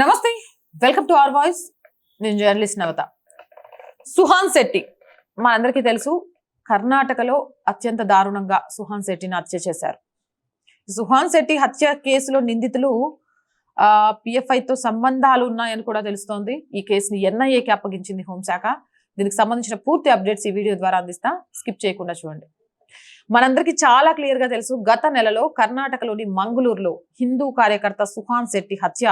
నమస్తే welcome to our voice నేను journalist Navata. Suhan Shetty మనందరికీ తెలుసు కర్ణాటకలో అత్యంత దారుణంగా సుహాన్ శెట్టిని హత్య చేశారు. సుహాన్ శెట్టి హత్య కేసులో నిందితులు ఆ తో సంబంధాలు ఉన్నాయని కూడా తెలుస్తోంది. ఈ కేసుని ఎన్ఐఏకి అప్పగించింది హోంశాఖ. దీనికి సంబంధించిన పూర్తి అప్డేట్స్ ఈ వీడియో ద్వారా అందిస్తా. స్కిప్ చేయకుండా చూడండి. మనందరికీ చాలా క్లియర్గా తెలుసు గత నెలలో కర్ణాటకలోని మంగళూరులో హిందూ కార్యకర్త సుహాన్ శెట్టి హత్య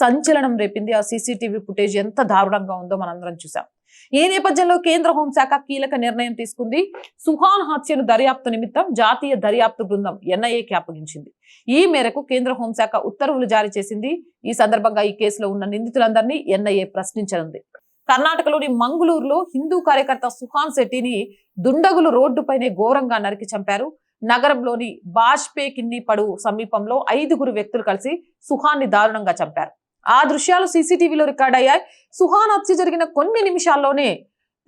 సంచలనం రేపింది. ఆ సీసీటీవీ ఫుటేజ్ ఎంత దారుణంగా ఉందో మనందరం చూసాం ఈ నేపథ్యంలో కేంద్ర హోంశాఖ కీలక నిర్ణయం తీసుకుంది. సుహాన్ హత్యను దర్యాప్తు నిమిత్తం జాతీయ దర్యాప్తు బృందం ఎన్ఐఏకి అప్పగించింది ఈ మేరకు కేంద్ర హోంశాఖ ఉత్తర్వులు జారీ చేసింది. ఈ సందర్భంగా ఈ కేసులో ఉన్న నిందితులందరినీ ఎన్ఐఏ ప్రశ్నించనుంది. కర్ణాటకలోని మంగళూరులో హిందూ కార్యకర్త సుహాన్ శెట్టిని దుండగులు రోడ్డుపైనే ఘోరంగా నరికి చంపారు. నగరంలోని బాజ్పే కిన్ని పడు సమీపంలో ఐదుగురు వ్యక్తులు కలిసి సుహాన్ని దారుణంగా చంపారు. ఆ దృశ్యాలు సీసీటీవీలో రికార్డ్ అయ్యాయి. సుహాన్ హత్య జరిగిన కొన్ని నిమిషాల్లోనే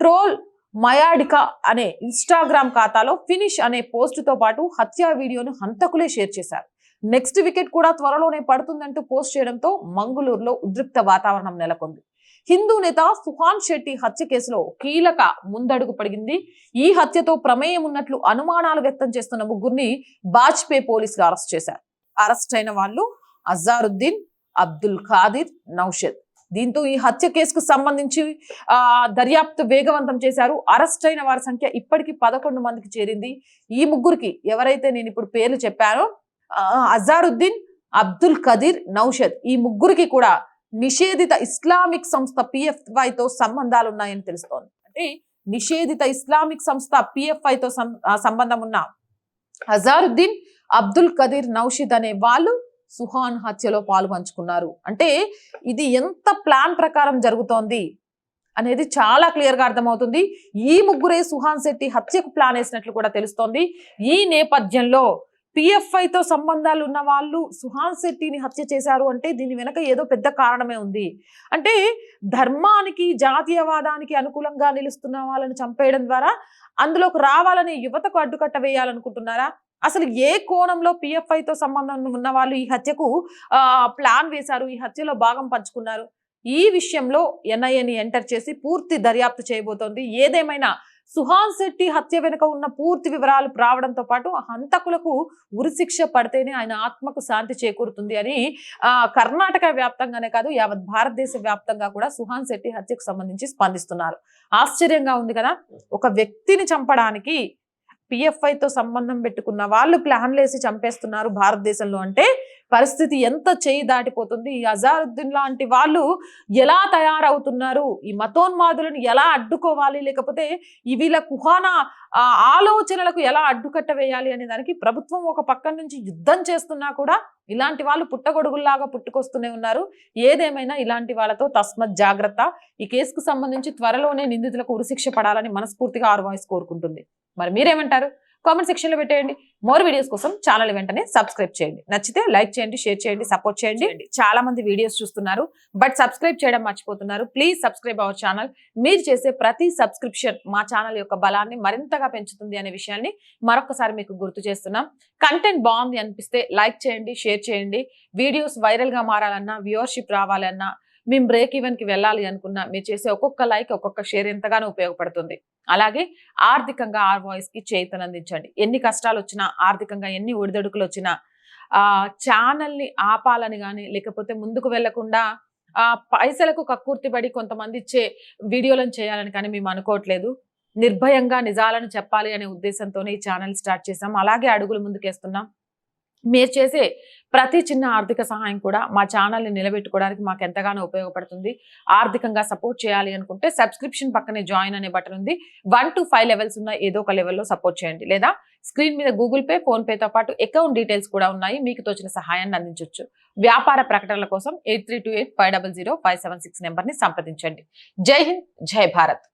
ట్రోల్ మయాడికా అనే ఇన్స్టాగ్రామ్ ఖాతాలో ఫినిష్ అనే పోస్టుతో పాటు హత్య వీడియోను హంతకులే షేర్ చేశారు. నెక్స్ట్ వికెట్ కూడా త్వరలోనే పడుతుందంటూ పోస్ట్ చేయడంతో మంగళూరులో ఉద్రిక్త వాతావరణం నెలకొంది. హిందూ నేత సుహాన్ శెట్టి హత్య కేసులో కీలక ముందడుగు పడిగింది. ఈ హత్యతో ప్రమేయం ఉన్నట్లు అనుమానాలు వ్యక్తం చేస్తున్న ముగ్గురిని బాజ్పే పోలీసులు అరెస్ట్ చేశారు. అరెస్ట్ అయిన వాళ్ళు అజారుద్దీన్ అబ్దుల్ ఖాదిర్ నౌషద్. దీంతో ఈ హత్య కేసుకు సంబంధించి ఆ దర్యాప్తు వేగవంతం చేశారు. అరెస్ట్ అయిన వారి సంఖ్య ఇప్పటికి పదకొండు మందికి చేరింది. ఈ ముగ్గురికి ఎవరైతే నేను ఇప్పుడు పేర్లు చెప్పానో అజారుద్దీన్ అబ్దుల్ ఖదీర్ నౌషద్. ఈ ముగ్గురికి కూడా నిషేధిత ఇస్లామిక్ సంస్థ PFY సంబంధాలు ఉన్నాయని తెలుస్తోంది. అంటే నిషేధిత ఇస్లామిక్ సంస్థ PFI సంబంధం ఉన్న అజారుద్దీన్ అబ్దుల్ ఖదీర్ నౌషిద్ అనే వాళ్ళు సుహాన్ హత్యలో పాలు పంచుకున్నారు అంటే ఇది ఎంత ప్లాన్ ప్రకారం జరుగుతోంది అనేది చాలా క్లియర్గా అర్థమవుతుంది. ఈ ముగ్గురే సుహాన్ శెట్టి హత్యకు ప్లాన్ వేసినట్లు కూడా తెలుస్తోంది. ఈ నేపథ్యంలో పిఎఫ్ఐతో సంబంధాలు ఉన్న వాళ్ళు సుహాన్ శెట్టిని హత్య చేశారు అంటే దీని వెనక ఏదో పెద్ద కారణమే ఉంది. అంటే ధర్మానికి జాతీయవాదానికి అనుకూలంగా నిలుస్తున్న వాళ్ళని చంపేయడం ద్వారా అందులోకి రావాలని యువతకు అడ్డుకట్ట వేయాలనుకుంటున్నారా? అసలు ఏ కోణంలో పిఎఫ్ఐతో తో సంబంధం ఉన్న వాళ్ళు ఈ హత్యకు ప్లాన్ వేశారు ఈ హత్యలో భాగం పంచుకున్నారు? ఈ విషయంలో ఎన్ఐఏని ఎంటర్ చేసి పూర్తి దర్యాప్తు చేయబోతోంది. ఏదేమైనా సుహాన్ శెట్టి హత్య వెనుక ఉన్న పూర్తి వివరాలు రావడంతో పాటు హంతకులకు ఉరిశిక్ష పడితేనే ఆయన ఆత్మకు శాంతి చేకూరుతుంది అని కర్ణాటక వ్యాప్తంగానే కాదు యావత్ భారతదేశ వ్యాప్తంగా కూడా సుహాన్ శెట్టి హత్యకు సంబంధించి స్పందిస్తున్నారు. ఆశ్చర్యంగా ఉంది కదా? ఒక వ్యక్తిని చంపడానికి పిఎఫ్ఐతో సంబంధం పెట్టుకున్న వాళ్ళు ప్లాన్లు వేసి చంపేస్తున్నారు భారతదేశంలో. అంటే పరిస్థితి ఎంత చేయి దాటిపోతుంది? ఈ అజారుద్దీన్ లాంటి వాళ్ళు ఎలా తయారవుతున్నారు? ఈ మతోన్మాదులను ఎలా అడ్డుకోవాలి? లేకపోతే వీళ్ళ కుహాన ఆ, ఆలోచనలకు ఎలా అడ్డుకట్ట వేయాలి అనే దానికి ప్రభుత్వం ఒక పక్క నుంచి యుద్ధం చేస్తున్నా కూడా ఇలాంటి వాళ్ళు పుట్టగొడుగుల్లాగా పుట్టుకొస్తూనే ఉన్నారు. ఏదేమైనా ఇలాంటి వాళ్ళతో తస్మత్ జాగ్రత్త. ఈ కేసుకు సంబంధించి త్వరలోనే నిందితులకు ఉరిశిక్ష పడాలని మనస్ఫూర్తిగా ఆరు వాయిస్ కోరుకుంటుంది. మరి మీరేమంటారు? కామెంట్ సెక్షన్లో పెట్టేయండి. మోర్ వీడియోస్ కోసం ఛానల్ వెంటనే సబ్స్క్రైబ్ చేయండి. నచ్చితే లైక్ చేయండి షేర్ చేయండి సపోర్ట్ చేయండి. చాలా మంది వీడియోస్ చూస్తున్నారు బట్ సబ్స్క్రైబ్ చేయడం మర్చిపోతున్నారు. Please subscribe our channel. మీరు చేసే ప్రతి సబ్స్క్రిప్షన్ మా ఛానల్ యొక్క బలాన్ని మరింతగా పెంచుతుంది అనే విషయాన్ని మరొకసారి మీకు గుర్తు చేస్తున్నాం. కంటెంట్ బాగుంది అనిపిస్తే లైక్ చేయండి షేర్ చేయండి. వీడియోస్ వైరల్గా మారాలన్నా వ్యూవర్షిప్ రావాలన్నా మేము బ్రేక్ ఈవెన్కి వెళ్ళాలి అనుకున్నా మీరు చేసే ఒక్కొక్క లైక్ ఒక్కొక్క షేర్ ఎంతగానో ఉపయోగపడుతుంది. అలాగే ఆర్థికంగా ఆర్ వాయిస్కి చేతనందించండి ఎన్ని కష్టాలు వచ్చినా ఆర్థికంగా ఎన్ని ఒడిదొడుకులు వచ్చినా ఆ ఆపాలని కానీ లేకపోతే ముందుకు వెళ్ళకుండా ఆ పైసలకు కక్కుర్తిపడి కొంతమంది ఇచ్చే వీడియోలను చేయాలని కానీ మేము అనుకోవట్లేదు. నిర్భయంగా నిజాలను చెప్పాలి అనే ఉద్దేశంతోనే ఈ ఛానల్ స్టార్ట్ చేసాం అలాగే అడుగులు ముందుకేస్తున్నాం. మీరు చేసే ప్రతి చిన్న ఆర్థిక సహాయం కూడా మా ఛానల్ని నిలబెట్టుకోవడానికి మాకు ఎంతగానో ఉపయోగపడుతుంది. ఆర్థికంగా సపోర్ట్ చేయాలి అనుకుంటే సబ్స్క్రిప్షన్ పక్కనే జాయిన్ అనే బటన్ ఉంది. వన్ టు ఫైవ్ లెవెల్స్ ఉన్న ఏదో ఒక లెవెల్లో సపోర్ట్ చేయండి. లేదా స్క్రీన్ మీద గూగుల్ పే ఫోన్పేతో పాటు అకౌంట్ డీటెయిల్స్ కూడా ఉన్నాయి. మీకు తోచిన సహాయాన్ని అందించవచ్చు వ్యాపార ప్రకటనల కోసం eight three two eight five double zero five seven six నెంబర్ని సంప్రదించండి. జై హింద్ జై భారత్.